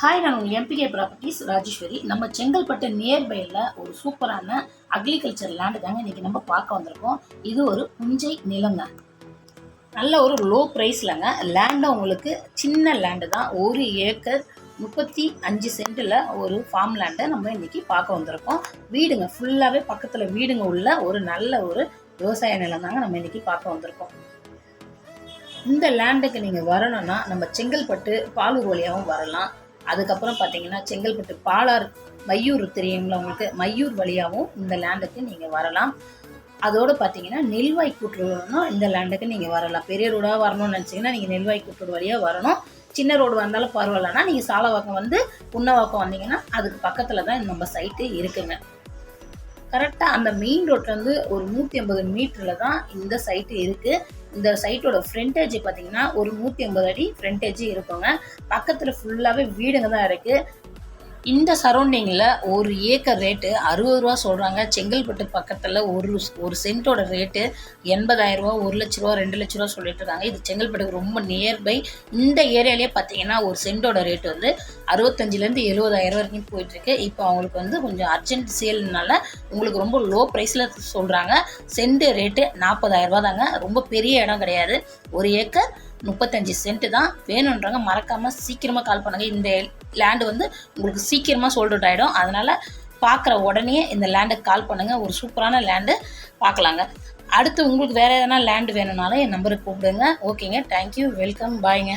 Hi நான் உங்கள் MBK properties Rajeswari. நம்ம செங்கல்பட்டு நியர்பையில் ஒரு சூப்பரான அக்ரிகல்ச்சர் லேண்டு தாங்க இன்றைக்கி நம்ம பார்க்க வந்திருக்கோம். இது ஒரு புஞ்சை நிலங்க. நல்ல ஒரு லோ ப்ரைஸ்லங்க லேண்டை உங்களுக்கு சின்ன லேண்டு தான். ஒரு ஏக்கர் முப்பத்தி அஞ்சு சென்ட்டில் ஒரு ஃபார்ம் லேண்டை நம்ம இன்றைக்கி பார்க்க வந்திருக்கோம். வீடுங்க ஃபுல்லாகவே பக்கத்தில் வீடுங்க உள்ள ஒரு நல்ல ஒரு விவசாய நிலம் தாங்க நம்ம இன்றைக்கி பார்க்க வந்திருக்கோம். இந்த லேண்டுக்கு நீங்கள் வரணும்னா நம்ம செங்கல்பட்டு பாலூர் வழியாகவும் வரலாம். அதுக்கப்புறம் பார்த்தீங்கன்னா செங்கல்பட்டு பாலார் மையூர் தெரியுங்களா உங்களுக்கு? மையூர் வழியாகவும் இந்த லேண்டுக்கு நீங்கள் வரலாம். அதோடு பார்த்தீங்கன்னா நெல்வாய் கூட்டுறவுனா இந்த லேண்டுக்கு நீங்கள் வரலாம். பெரிய ரோடாக வரணும்னு நினச்சிங்கன்னா நீங்கள் நெல்வாய் கூட்டுறவு வழியாக வரணும். சின்ன ரோடு வந்தாலும் பரவாயில்லன்னா நீங்கள் சாலவாக்கம் வந்து புன்னவாக்கம் வந்தீங்கன்னா அதுக்கு பக்கத்தில் தான் நம்ம சைட்டு இருக்குங்க. கரெக்டாக அந்த மெயின் ரோட்லேருந்து ஒரு நூற்றி ஐம்பது மீட்டரில் தான் இந்த சைட்டு இருக்குது இந்த சைட்டோட ஃப்ரண்டேஜ் பார்த்தீங்கன்னா ஒரு நூற்றி ஐம்பது அடி ஃப்ரண்டேஜ் இருக்குங்க. பக்கத்தில் ஃபுல்லாகவே வீடுங்க தான் இருக்குது இந்த சரௌண்டிங்கில் ஒரு ஏக்கர் ரேட்டு அறுபது ரூபா சொல்கிறாங்க செங்கல்பட்டு பக்கத்தில் ஒரு ஒரு சென்ட்டோட ரேட்டு எண்பதாயிரரூபா ஒரு லட்ச ரூபா ரெண்டு லட்ச ரூபா சொல்லிட்டு இருக்காங்க. இது செங்கல்பட்டுக்கு ரொம்ப நியர்பை இந்த ஏரியாலே பார்த்தீங்கன்னா ஒரு சென்ட்டோட ரேட்டு வந்து அறுபத்தஞ்சிலேருந்து எழுபதாயிரம் வரைக்கும் போயிட்டுருக்கு. இப்போ அவங்களுக்கு வந்து கொஞ்சம் அர்ஜென்ட் சேல்னால உங்களுக்கு ரொம்ப லோ ப்ரைஸில் சொல்கிறாங்க சென்ட் ரேட்டு நாற்பதாயிரரூபா தாங்க. ரொம்ப பெரிய இடம் கிடையாது. ஒரு ஏக்கர் முப்பத்தஞ்சு சென்ட்டு தான். வேணுன்றவங்க மறக்காமல் சீக்கிரமாக கால் பண்ணுங்கள் இந்த லேண்டு வந்து உங்களுக்கு சீக்கிரமாக சோல்ட் அவுட் ஆகிடும் அதனால் பார்க்குற உடனே இந்த லேண்டுக்கு கால் பண்ணுங்கள் ஒரு சூப்பரான லேண்டு பார்க்கலாங்க. அடுத்து உங்களுக்கு வேறு எதனா லேண்டு வேணும்னாலும் என் நம்பருக்கு கூப்பிடுங்க. ஓகேங்க தேங்க்யூ வெல்கம் பாய்ங்க